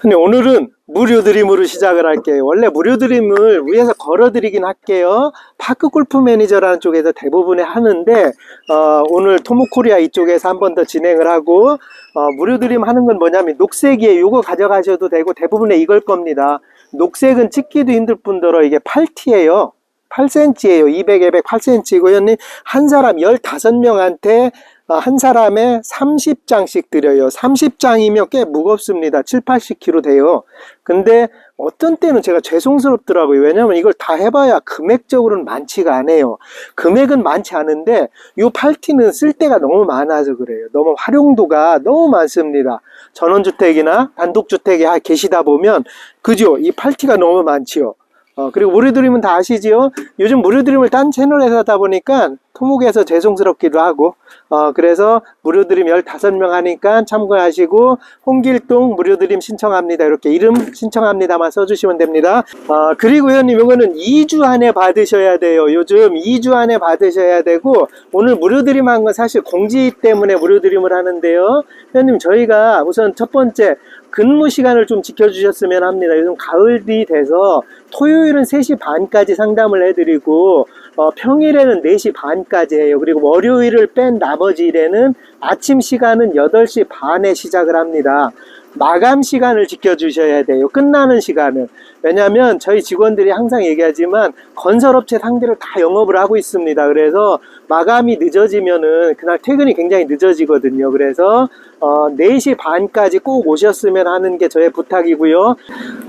근데 오늘은 무료 드림으로 시작을 할게요. 원래 무료 드림을 위에서 걸어 드리긴 할게요. 파크 골프 매니저라는 쪽에서 대부분에 하는데, 어, 오늘 토모코리아 이쪽에서 한 번 더 진행을 하고, 어, 무료 드림 하는 건 뭐냐면 녹색이에요. 요거 가져가셔도 되고 대부분의 이걸 겁니다. 녹색은 찍기도 힘들 뿐더러 이게 8T예요. 8cm예요. 200, 200, 8cm고, 현님, 한 사람 15명한테 어, 한 사람에 30장씩 드려요. 30장이면 꽤 무겁습니다. 7, 80kg 돼요. 근데 어떤 때는 제가 죄송스럽더라고요. 왜냐면 이걸 다 해봐야 금액적으로는 많지가 않아요. 금액은 많지 않은데 이 8T는 쓸 데가 너무 많아서 그래요. 너무 활용도가 너무 많습니다. 전원주택이나 단독주택에 계시다 보면 그죠? 이 8T가 너무 많지요. 어, 그리고 무료 드림은 다 아시지요? 요즘 무료 드림을 딴 채널에서 하다 보니까 토목에서 죄송스럽기도 하고, 어, 그래서 무료 드림 15명 하니까 참고하시고, 홍길동 무료 드림 신청합니다. 이렇게 이름 신청합니다만 써주시면 됩니다. 어, 그리고 회원님, 이거는 2주 안에 받으셔야 돼요. 요즘 2주 안에 받으셔야 되고, 오늘 무료 드림 한 건 사실 공지 때문에 무료 드림을 하는데요. 회원님, 저희가 우선 첫 번째, 근무 시간을 좀 지켜주셨으면 합니다. 요즘 가을이 돼서 토요일은 3시 반까지 상담을 해드리고 어, 평일에는 4시 반까지 해요. 그리고 월요일을 뺀 나머지 일에는 아침 시간은 8시 반에 시작을 합니다. 마감 시간을 지켜주셔야 돼요. 끝나는 시간은. 왜냐하면 저희 직원들이 항상 얘기하지만 건설업체 상대로 다 영업을 하고 있습니다. 그래서 마감이 늦어지면은 그날 퇴근이 굉장히 늦어지거든요. 그래서 어, 4시 반까지 꼭 오셨으면 하는 게 저의 부탁이고요.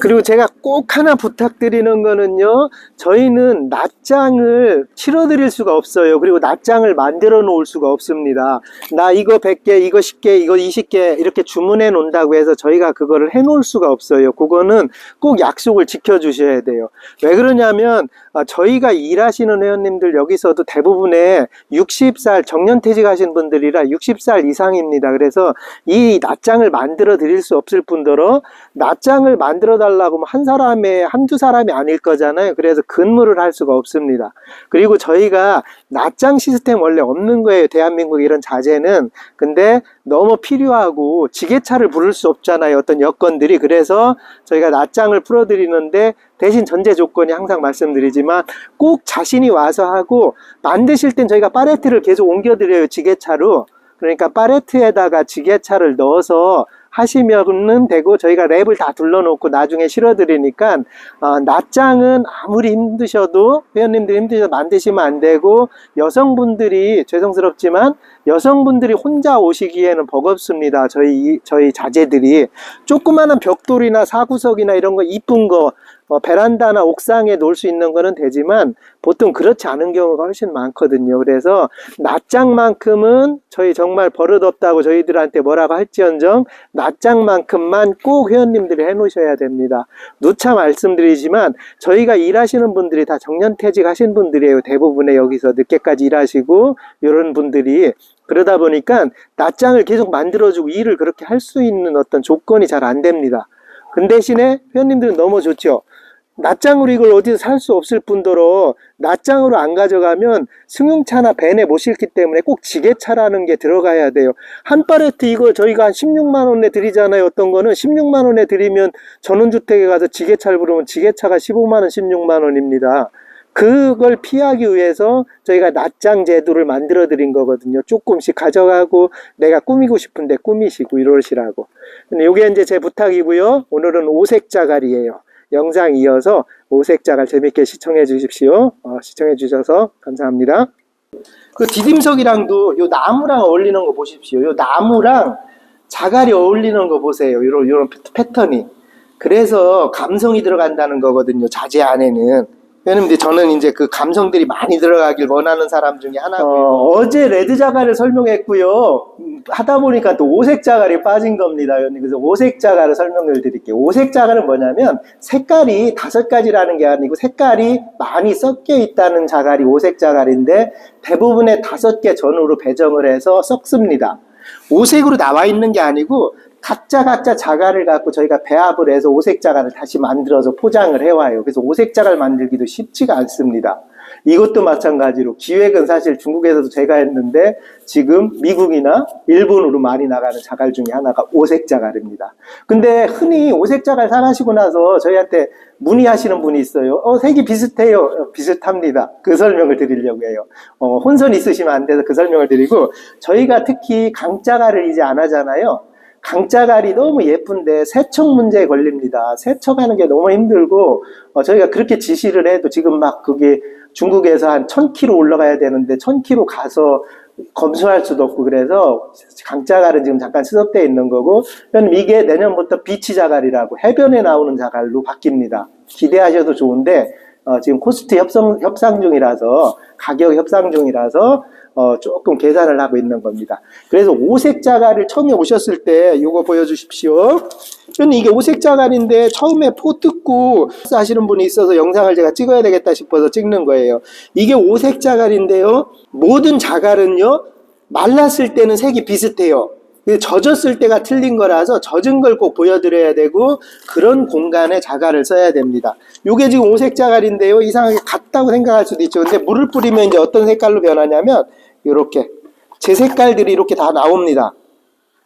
그리고 제가 꼭 하나 부탁드리는 거는요. 저희는 낮장을 치러 드릴 수가 없어요. 그리고 낮장을 만들어 놓을 수가 없습니다. 나 이거 100개, 이거 10개, 이거 20개 이렇게 주문해 놓는다고 해서 저희가 그거를 해 놓을 수가 없어요. 그거는 꼭 약속을 지켜 주셔야 돼요. 왜 그러냐면 아, 저희가 일하시는 회원님들 여기서도 대부분의 60살 정년퇴직하신 분들이라 60살 이상입니다. 그래서 이 낮장을 만들어 드릴 수 없을 뿐더러 낮장을 만들어 달라고 하면 한 사람에 한두 사람이 아닐 거잖아요. 그래서 근무를 할 수가 없습니다. 그리고 저희가 낮장 시스템 원래 없는 거예요. 대한민국 이런 자재는. 근데 너무 필요하고 지게차를 부를 수 없잖아요. 어떤 여건들이. 그래서 저희가 낮장을 풀어 드리는데 대신 전제 조건이 항상 말씀드리지만 꼭 자신이 와서 하고 만드실 땐 저희가 파레트를 계속 옮겨드려요. 지게차로. 그러니까 파레트에다가 지게차를 넣어서 하시면은 되고 저희가 랩을 다 둘러놓고 나중에 실어드리니까 어, 낮장은 아무리 힘드셔도 회원님들이 힘드셔도 만드시면 안 되고 여성분들이 죄송스럽지만 여성분들이 혼자 오시기에는 버겁습니다. 저희 저희 자재들이 조그마한 벽돌이나 사구석이나 이런 거 이쁜 거 어, 베란다나 옥상에 놓을 수 있는 거는 되지만 보통 그렇지 않은 경우가 훨씬 많거든요. 그래서 낮장만큼은 저희 정말 버릇없다고 저희들한테 뭐라고 할지언정 낮장만큼만 꼭 회원님들이 해놓으셔야 됩니다. 누차 말씀드리지만 저희가 일하시는 분들이 다 정년퇴직 하신 분들이에요. 대부분의 여기서 늦게까지 일하시고 이런 분들이 그러다 보니까 낮장을 계속 만들어주고 일을 그렇게 할 수 있는 어떤 조건이 잘 안 됩니다. 그 대신에 회원님들은 너무 좋죠. 낮장으로 이걸 어디서 살 수 없을 뿐더러 낮장으로 안 가져가면 승용차나 벤에 못 실기 때문에 꼭 지게차라는 게 들어가야 돼요. 한 팔레트 이거 저희가 한 16만 원에 드리잖아요. 어떤 거는 16만 원에 드리면 전원주택에 가서 지게차를 부르면 지게차가 15만 원, 16만 원입니다. 그걸 피하기 위해서 저희가 낮장 제도를 만들어 드린 거거든요. 조금씩 가져가고 내가 꾸미고 싶은데 꾸미시고 이러시라고. 근데 이게 이제 제 부탁이고요. 오늘은 오색 자갈이에요. 영상 이어서 오색 자갈 재밌게 시청해 주십시오. 어, 시청해 주셔서 감사합니다. 그 디딤석이랑도 요 나무랑 어울리는 거 보십시오. 요 나무랑 자갈이 어울리는 거 보세요. 요런 요런 패턴이. 그래서 감성이 들어간다는 거거든요. 자재 안에는. 왜냐면 저는 이제 그 감성들이 많이 들어가길 원하는 사람 중에 하나고요. 어, 제 레드 자갈을 설명했고요. 음, 하다 보니까 또 오색 자갈이 빠진 겁니다. 그래서 오색 자갈을 설명을 드릴게요. 오색 자갈은 뭐냐면 색깔이 다섯 가지라는 게 아니고 색깔이 많이 섞여 있다는 자갈이 오색 자갈인데 대부분의 다섯 개 전후로 배정을 해서 섞습니다. 오색으로 나와 있는 게 아니고 각자 각자 자갈을 갖고 저희가 배합을 해서 오색 자갈을 다시 만들어서 포장을 해와요. 그래서 오색 자갈 만들기도 쉽지가 않습니다. 이것도 마찬가지로 기획은 사실 중국에서도 제가 했는데 지금 미국이나 일본으로 많이 나가는 자갈 중에 하나가 오색 자갈입니다. 근데 흔히 오색 자갈 사가시고 나서 저희한테 문의하시는 분이 있어요. 어, 색이 비슷해요. 어, 비슷합니다. 그 설명을 드리려고 해요. 어, 혼선 있으시면 안 돼서 그 설명을 드리고 저희가 특히 강자갈을 이제 안 하잖아요. 강자갈이 너무 예쁜데 세척 문제에 걸립니다. 세척하는 게 너무 힘들고 어, 저희가 그렇게 지시를 해도 지금 막 그게 중국에서 한 1000km 올라가야 되는데 1000km 가서 검수할 수도 없고 그래서 강자갈은 지금 잠깐 수습되어 있는 거고 그럼 이게 내년부터 비치 자갈이라고 해변에 나오는 자갈로 바뀝니다. 기대하셔도 좋은데 어, 지금 코스트 협상, 협상 중이라서 가격 협상 중이라서 어, 조금 계산을 하고 있는 겁니다. 그래서 오색 자갈을 처음에 오셨을 때 이거 보여주십시오. 저는 이게 오색 자갈인데 처음에 포 뜯고 하시는 분이 있어서 영상을 제가 찍어야 되겠다 싶어서 찍는 거예요. 이게 오색 자갈인데요. 모든 자갈은요. 말랐을 때는 색이 비슷해요. 젖었을 때가 틀린 거라서 젖은 걸 꼭 보여드려야 되고 그런 공간에 자갈을 써야 됩니다. 요게 지금 오색 자갈인데요. 이상하게 같다고 생각할 수도 있죠. 근데 물을 뿌리면 이제 어떤 색깔로 변하냐면 이렇게 제 색깔들이 이렇게 다 나옵니다.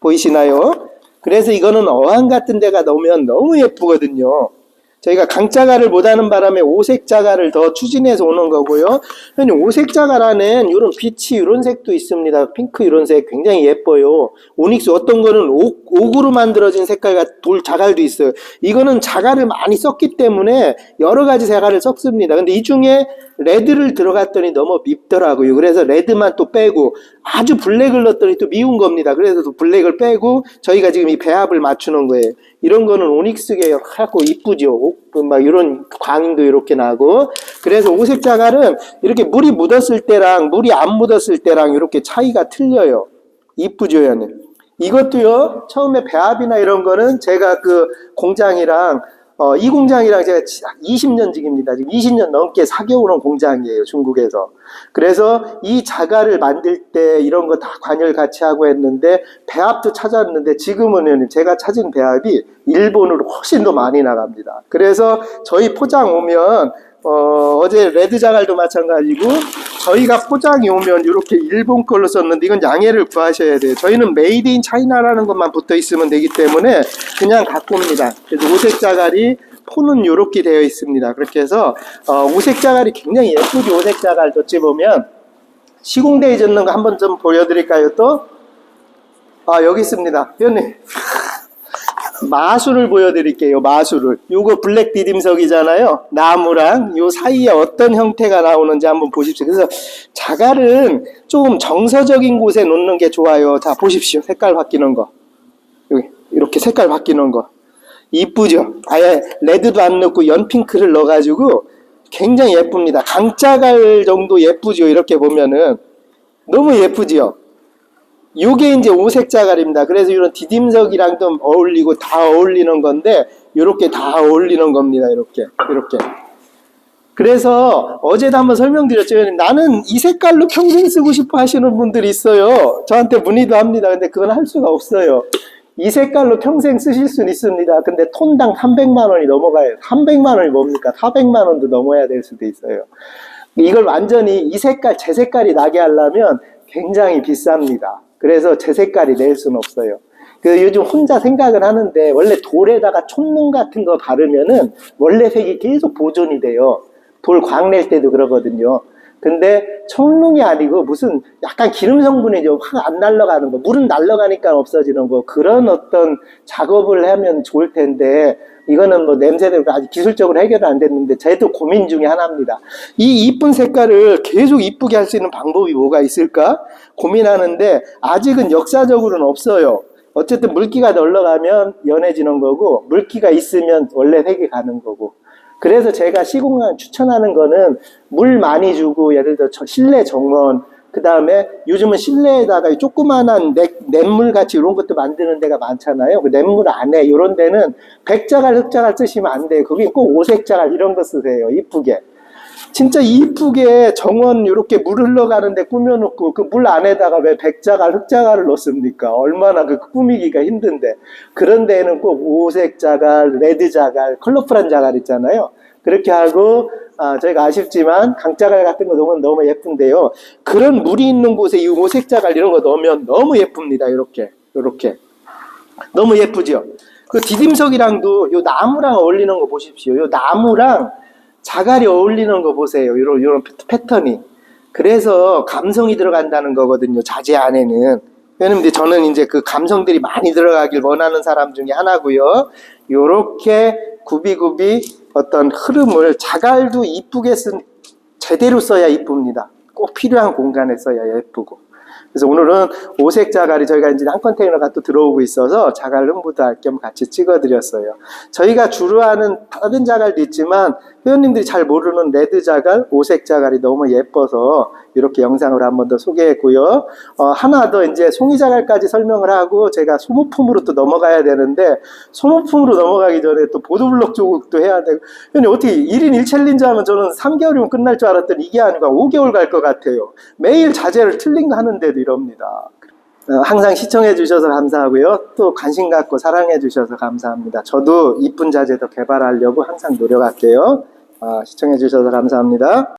보이시나요? 그래서 이거는 어항 같은 데가 넣으면 너무 예쁘거든요. 저희가 강자갈을 못하는 바람에 오색자갈을 더 추진해서 오는 거고요. 현재 오색자갈안엔 이런 빛이 이런 색도 있습니다. 핑크 이런 색 굉장히 예뻐요. 오닉스 어떤 거는 옥, 옥으로 만들어진 색깔 같돌 자갈도 있어요. 이거는 자갈을 많이 썼기 때문에 여러 가지 자갈을 섞습니다. 근데 이 중에 레드를 들어갔더니 너무 밉더라고요. 그래서 레드만 또 빼고 아주 블랙을 넣었더니 또 미운 겁니다. 그래서 또 블랙을 빼고 저희가 지금 이 배합을 맞추는 거예요. 이런 거는 오닉스계 하고 이쁘죠. 그막 이런 광도 이렇게 나고. 그래서 오색 자갈은 이렇게 물이 묻었을 때랑 물이 안 묻었을 때랑 이렇게 차이가 틀려요. 이쁘죠, 얘는. 이것도요, 처음에 배합이나 이런 거는 제가 그 공장이랑 어, 이 공장이랑 제가 20년 직입니다. 지금 20년 넘게 사겨오는 공장이에요, 중국에서. 그래서 이 자갈을 만들 때 이런 거 다 관여를 같이 하고 했는데, 배합도 찾았는데, 지금은 제가 찾은 배합이 일본으로 훨씬 더 많이 나갑니다. 그래서 저희 포장 오면, 어, 어제 레드 자갈도 마찬가지고, 저희가 포장이 오면 이렇게 일본 걸로 썼는데 이건 양해를 구하셔야 돼요. 저희는 메이드 인 차이나라는 것만 붙어 있으면 되기 때문에 그냥 갖고 옵니다. 그래서 오색 자갈이 포는 이렇게 되어 있습니다. 그렇게 해서 어, 오색 자갈이 굉장히 예쁘게 오색 자갈 덧지 보면 시공대에 젖는 거 한번 좀 보여드릴까요 또? 아 여기 있습니다. 회원님 마술을 보여드릴게요. 마술을. 요거 블랙 디딤석이잖아요. 나무랑 요 사이에 어떤 형태가 나오는지 한번 보십시오. 그래서 자갈은 조금 정서적인 곳에 놓는 게 좋아요. 자 보십시오. 색깔 바뀌는 거. 여기 이렇게 색깔 바뀌는 거. 이쁘죠? 아예 레드도 안 넣고 연핑크를 넣어가지고 굉장히 예쁩니다. 강자갈 정도 예쁘죠? 이렇게 보면은 너무 예쁘지요? 요게 이제 오색 자갈입니다. 그래서 이런 디딤석이랑 좀 어울리고 다 어울리는 건데 이렇게 다 어울리는 겁니다. 이렇게 이렇게. 그래서 어제도 한번 설명드렸죠. 나는 이 색깔로 평생 쓰고 싶어 하시는 분들이 있어요. 저한테 문의도 합니다. 근데 그건 할 수가 없어요. 이 색깔로 평생 쓰실 수는 있습니다. 근데 톤당 300만 원이 넘어가요. 300만 원이 뭡니까? 400만 원도 넘어야 될 수도 있어요. 이걸 완전히 이 색깔, 제 색깔이 나게 하려면 굉장히 비쌉니다. 그래서 제 색깔이 낼 수는 없어요. 그 요즘 혼자 생각을 하는데 원래 돌에다가 촛농 같은 거 바르면은 원래 색이 계속 보존이 돼요. 돌 광 낼 때도 그러거든요. 근데 촛농이 아니고 무슨 약간 기름 성분이 확안 날아가는 거, 물은 날아가니까 없어지는 거 그런 어떤 작업을 하면 좋을 텐데 이거는 뭐 냄새도 아직 기술적으로 해결은 안 됐는데 저도 고민 중에 하나입니다. 이 이쁜 색깔을 계속 이쁘게 할 수 있는 방법이 뭐가 있을까 고민하는데 아직은 역사적으로는 없어요. 어쨌든 물기가 널러가면 연해지는 거고 물기가 있으면 원래 색이 가는 거고 그래서 제가 시공간 추천하는 거는 물 많이 주고 예를 들어 저 실내 정원 그 다음에 요즘은 실내에다가 조그만한 냇, 냇물 같이 이런 것도 만드는 데가 많잖아요. 그 냇물 안에 이런 데는 백자갈, 흑자갈 쓰시면 안 돼요. 거기 꼭 오색자갈 이런 거 쓰세요. 이쁘게. 진짜 이쁘게 정원 이렇게 물 흘러가는데 꾸며놓고 그 물 안에다가 왜 백자갈, 흑자갈을 넣습니까? 얼마나 그 꾸미기가 힘든데. 그런 데에는 꼭 오색 자갈, 레드 자갈, 컬러풀한 자갈 있잖아요. 그렇게 하고 아, 저희가 아쉽지만 강자갈 같은 거 넣으면 너무 예쁜데요. 그런 물이 있는 곳에 이 오색자갈 이런 거 넣으면 너무 예쁩니다. 이렇게, 이렇게. 너무 예쁘죠? 그 디딤석이랑도 요 나무랑 어울리는 거 보십시오. 요 나무랑 자갈이 어울리는 거 보세요. 요런, 요런 패턴이. 그래서 감성이 들어간다는 거거든요. 자재 안에는. 왜냐면 저는 이제 그 감성들이 많이 들어가길 원하는 사람 중에 하나고요. 요렇게 굽이굽이 어떤 흐름을 자갈도 이쁘게 쓴 제대로 써야 이쁩니다. 꼭 필요한 공간에 써야 예쁘고. 그래서 오늘은 오색 자갈이 저희가 이제 한 컨테이너가 또 들어오고 있어서 자갈 홍보도 할 겸 같이 찍어드렸어요. 저희가 주로 하는 다른 자갈도 있지만 회원님들이 잘 모르는 레드 자갈, 오색 자갈이 너무 예뻐서 이렇게 영상으로 한 번 더 소개했고요. 어, 하나 더 이제 송이 자갈까지 설명을 하고 제가 소모품으로 또 넘어가야 되는데 소모품으로 넘어가기 전에 또 보도블록 쪽도 해야 되고 회원님 어떻게 1인 1챌린지 하면 저는 3개월이면 끝날 줄 알았더니 이게 아니고 5개월 갈 것 같아요. 매일 자재를 틀린 거 하는데도 이럽니다. 어, 항상 시청해 주셔서 감사하고요. 또 관심 갖고 사랑해 주셔서 감사합니다. 저도 이쁜 자재 더 개발하려고 항상 노력할게요. 아, 시청해 주셔서 감사합니다.